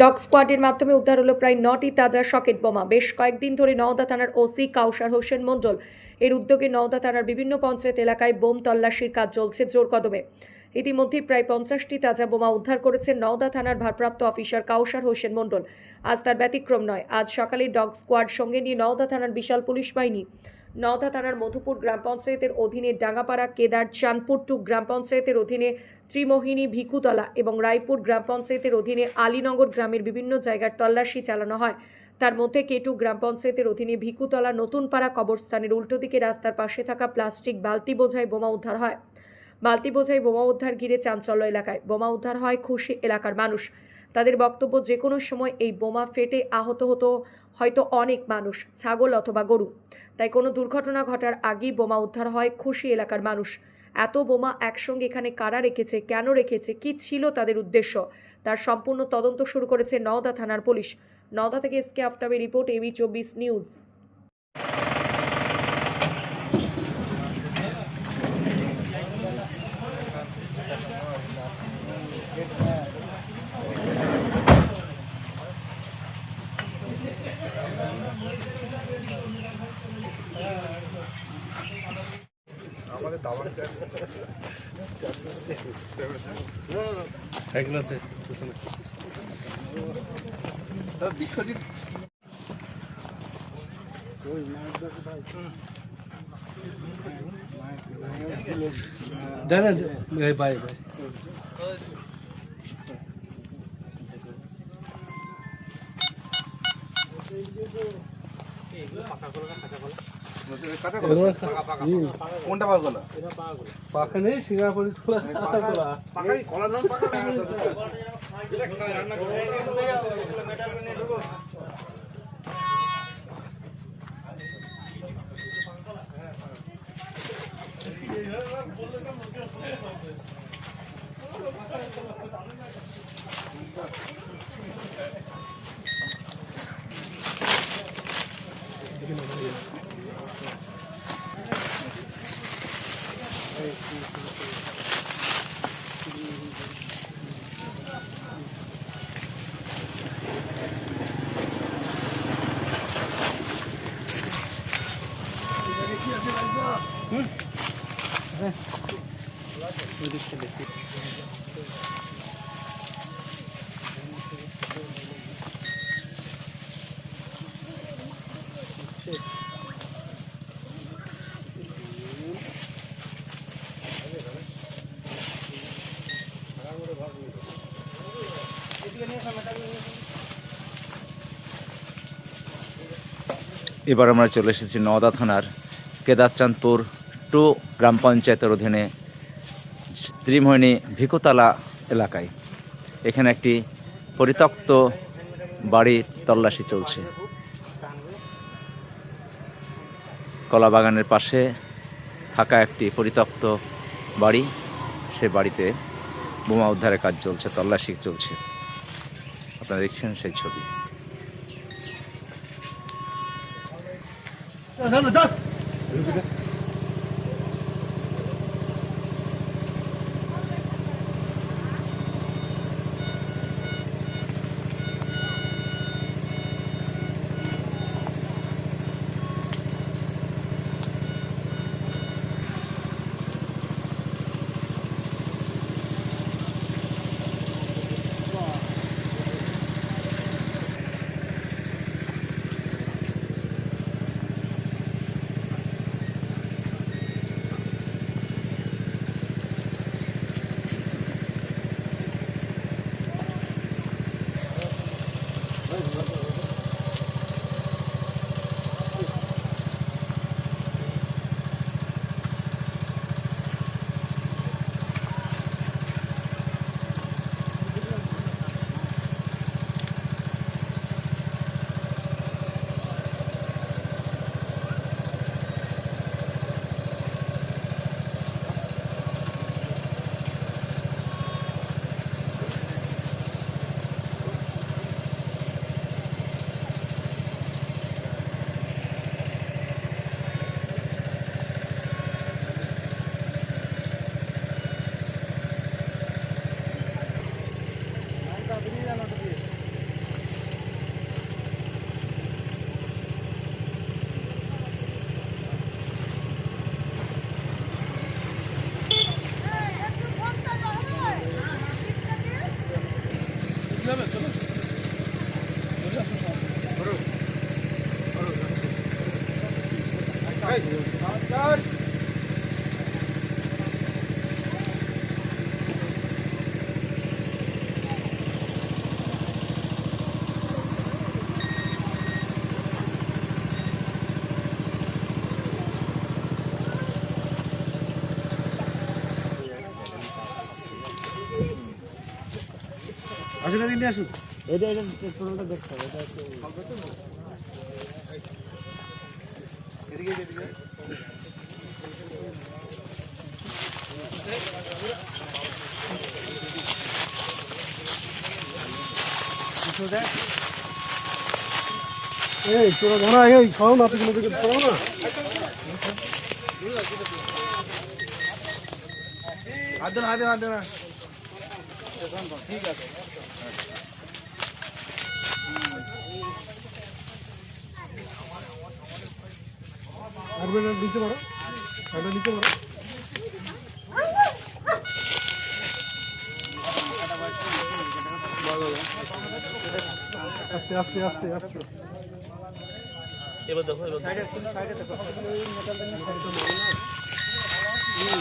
Dog স্কোয়াডের মাধ্যমে উদ্ধার হলো প্রায় নটি তাজা সকেট বোমা। বেশ কয়েকদিন ধরে নওদা থানার ওসি কাউসার হোসেন মণ্ডল। এর উদ্যোগে নওদা থানার বিভিন্ন পঞ্চায়েত এলাকায় বোম তল্লাশির কাজ চলছে জোর কদমে। ইতিমধ্যে প্রায় পঞ্চাশটি তাজা বোমা উদ্ধার করেছেন নওদা থানার ভারপ্রাপ্ত অফিসার কাউসার হোসেন মণ্ডল। আজ তার ব্যতিক্রম নয়। আজ সকালে ডগ স্কোয়াড সঙ্গে নিয়ে নওদা থানার বিশাল পুলিশ বাহিনী নওদা থানার মধুপুর গ্রাম পঞ্চায়েতের অধীনে ডাঙ্গাপাড়া, কেদার, চাঁদপুর টু গ্রাম পঞ্চায়েতের অধীনে ত্রিমোহিনী, ভিকুতলা এবং রায়পুর গ্রাম পঞ্চায়েতের অধীনে আলীনগর গ্রামের বিভিন্ন জায়গার তল্লাশি চালানো হয়। তার মধ্যে কেটু গ্রাম পঞ্চায়েতের অধীনে ভিকুতলা, নতুনপাড়া কবরস্থানের উল্টো দিকে রাস্তার পাশে থাকা প্লাস্টিক বালতি বোঝাই বোমা উদ্ধার হয়। বালতি বোঝাই বোমা উদ্ধার ঘিরে চাঞ্চল্য এলাকায়। বোমা উদ্ধার হয় খুশি এলাকার মানুষ। তাদের বক্তব্য যে কোনো সময় এই বোমা ফেটে আহত হতো হয়তো অনেক মানুষ, ছাগল অথবা গরু। তাই কোনো দুর্ঘটনা ঘটার আগেই বোমা উদ্ধার হয় খুশি এলাকার মানুষ। এত বোমা একসঙ্গে এখানে কারা রেখেছে, কেন রেখেছে, কি ছিল তাদের উদ্দেশ্য, তার সম্পূর্ণ তদন্ত শুরু করেছে নওদা থানার পুলিশ। নওদা থেকে এসকে আফতাবের রিপোর্ট এবি চব্বিশ নিউজ। আমাদের দাবার আছে পিছনে বিশ্বজিৎ এই বাই বাই কোনটা পাকা কলা? পাখা নেই সিঙ্গাপুরি খোলা কাঁচা খোলা এবার আমরা চলে এসেছি নওদা থানার কেদারচাঁদপুর টু গ্রাম পঞ্চায়েতের অধীনে ত্রিমোহিনী ভিকুতলা এলাকায়। এখানে একটি পরিত্যক্ত বাড়ির তল্লাশি চলছে। কলা বাগানের পাশে থাকা একটি পরিত্যক্ত বাড়ি, সে বাড়িতে বোমা উদ্ধারের কাজ চলছে, তল্লাশি চলছে। আপনারা দেখছেন সেই ছবি। Bilemez değil mi? আসুন এদিকে আসুন। এদিকে এদিকে এই তোরা ধরা এই খাও না তুমি দিকে খাও না। হাত দেন হাত দেন হাত দেন আর বেলা নিচে মারো আস্তে আস্তে আস্তে আস্তে কি আছে এবার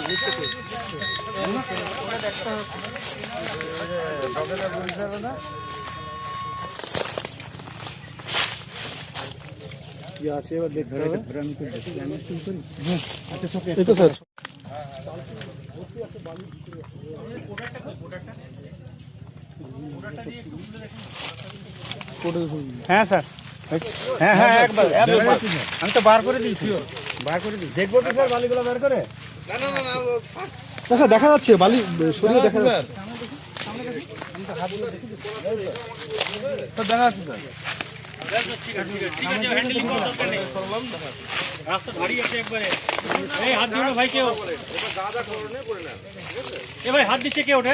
দেখতে হবে এই তো স্যার হ্যাঁ স্যার। হ্যাঁ হ্যাঁ একবার একবার। আমি তো বার করে দিয়েছি। বার করে দিয়েছি। দেখব তো স্যার, বালিগুলো বার করে? আচ্ছা দেখা যাচ্ছে বালি সরিয়ে দেখা যাচ্ছে। স্যার। দেখা যাচ্ছে রাস্তা ভারী আছে একবারে এই হাত দিও না। ভাই কেউ এ ভাই হাত দিচ্ছে কে ওঠে?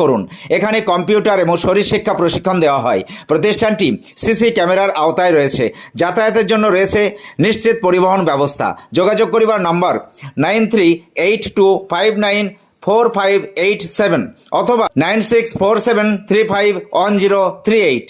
করুন। এখানে কম্পিউটার এবং শরীর শিক্ষা প্রশিক্ষণ দেওয়া হয়। প্রতিষ্ঠানটি সিসি ক্যামেরার আওতায় রয়েছে। যাতায়াতের জন্য রয়েছে নিশ্চিত পরিবহন ব্যবস্থা। যোগাযোগ করিবার number nine three eight two five nine four five eight seven অথবা nine six four seven three five one zero three eight.